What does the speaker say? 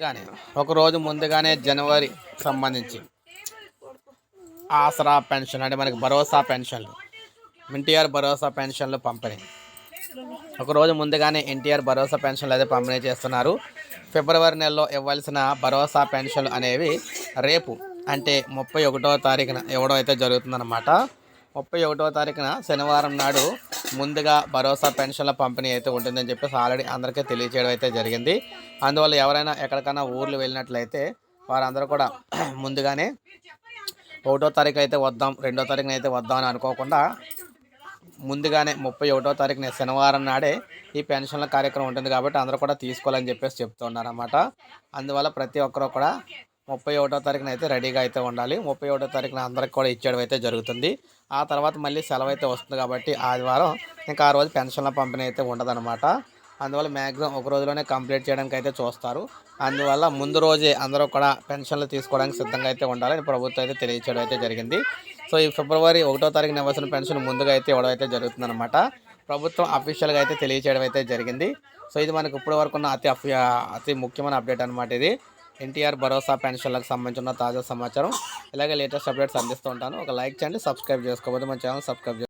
ముందుగానే ఒకరోజు ముందుగానే జనవరి సంబంధించి. ఆసరా పెన్షన్ అంటే మనకి భరోసా పెన్షన్లు. ఎన్టీఆర్ భరోసా పెన్షన్లు పంపిణీ. ఒకరోజు ముందుగానే ఎన్టీఆర్ భరోసా పెన్షన్లు అయితే పంపిణీ చేస్తున్నారు. ఫిబ్రవరి నెలలో ఇవ్వాల్సిన భరోసా పెన్షన్లు అనేవి రేపు అంటే ముప్పై ఒకటో తారీఖున ఇవ్వడం అయితే జరుగుతుందన్నమాట. ముప్పై ఒకటో తారీఖున శనివారం నాడు ముందుగా భరోసా పెన్షన్ల పంపిణీ అయితే ఉంటుందని చెప్పేసి ఆల్రెడీ అందరికీ తెలియజేయడం అయితే జరిగింది. అందువల్ల ఎవరైనా ఎక్కడికైనా ఊర్లు వెళ్ళినట్లయితే వారందరూ కూడా ముందుగానే ఒకటో తారీఖు అయితే వద్దాం రెండో తారీఖున అయితే వద్దాం అని అనుకోకుండా ముందుగానే ముప్పై ఒకటో తారీఖున శనివారం నాడే ఈ పెన్షన్ల కార్యక్రమం ఉంటుంది కాబట్టి అందరూ కూడా తీసుకోవాలని చెప్పేసి చెప్తున్నారన్నమాట అందువల్ల ప్రతి ఒక్కరూ కూడా ముప్పై ఒకటో తారీఖున అయితే రెడీగా అయితే ఉండాలి. ముప్పై ఒకటో తారీఖున అందరికి కూడా ఇచ్చేయడం అయితే జరుగుతుంది. ఆ తర్వాత మళ్ళీ సెలవు అయితే వస్తుంది కాబట్టి ఆదివారం ఇంకా ఆ రోజు పెన్షన్ల పంపిణీ అయితే ఉండదన్నమాట. అందువల్ల మ్యాక్సిమం ఒక రోజులోనే కంప్లీట్ చేయడానికి అయితే చూస్తారు. అందువల్ల ముందు రోజే అందరూ కూడా పెన్షన్లు తీసుకోవడానికి సిద్ధంగా అయితే ఉండాలని ప్రభుత్వం అయితే తెలియచేయడం అయితే జరిగింది. సో ఈ ఫిబ్రవరి ఒకటో తారీఖున ఇవ్వాల్సిన పెన్షన్ ముందుగా అయితే ఇవ్వడం అయితే జరుగుతుందన్నమాట. ప్రభుత్వం అఫీషియల్గా అయితే తెలియచేయడం అయితే జరిగింది. సో ఇది మనకు ఇప్పటి వరకు ఉన్న అతి అఫి అతి ముఖ్యమైన అప్డేట్ అనమాట ఇది. ఎన్టీఆర్ భరోసా పెన్షన్లకు సంబంధించిన తాజా సమాచారం ఇలాగే లేటెస్ట్ అప్డేట్స్ అందిస్తూ ఉంటాను. ఒక లైక్ చేయండి సబ్స్క్రైబ్ చేసుకోకపోతే మన ఛానల్ సబ్స్క్రైబ్